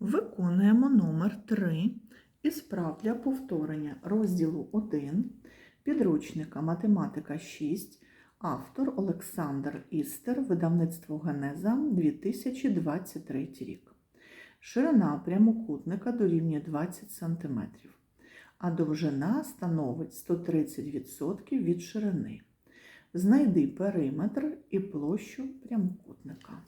Виконуємо номер 3 із прав для повторення розділу 1 підручника Математика 6, автор Олександр Істер, видавництво Генеза 2023 рік. Ширина прямокутника дорівнює 20 см, а довжина становить 130% від ширини. Знайди периметр і площу прямокутника.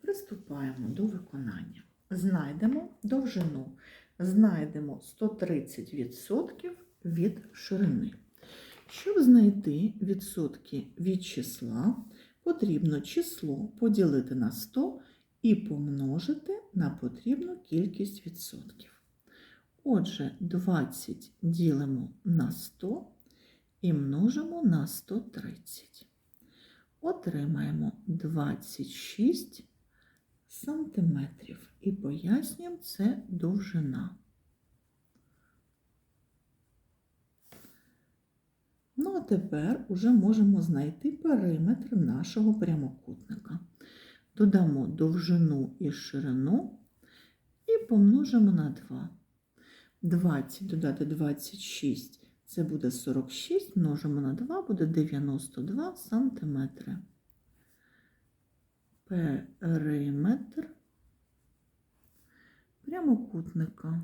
Приступаємо до виконання. Знайдемо довжину. Знайдемо 130% від ширини. Щоб знайти відсотки від числа, потрібно число поділити на 100 і помножити на потрібну кількість відсотків. Отже, 20 ділимо на 100 і множимо на 130. Отримаємо 26 сантиметрів і пояснюємо це довжина. Ну, а тепер уже можемо знайти периметр нашого прямокутника. Додамо довжину і ширину і помножимо на 2. 20 додати 26 це буде 46, множимо на 2, буде 92 сантиметри. Периметр прямокутника.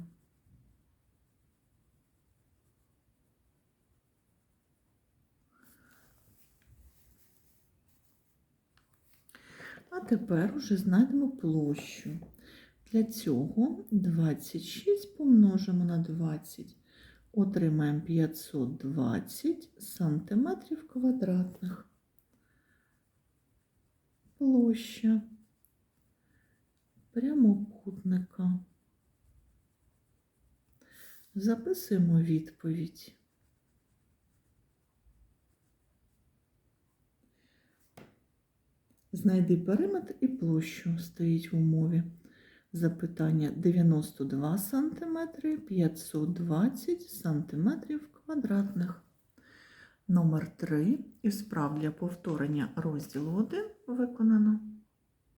А тепер уже знайдемо площу. Для цього 26 помножимо на 20, отримаємо 520 сантиметрів квадратних. Площа прямокутника. Записуємо відповідь. Знайди периметр і площу стоїть в умові. Запитання 92 см 520 см квадратних. Номер 3 із прав для повторення розділу 1 виконано.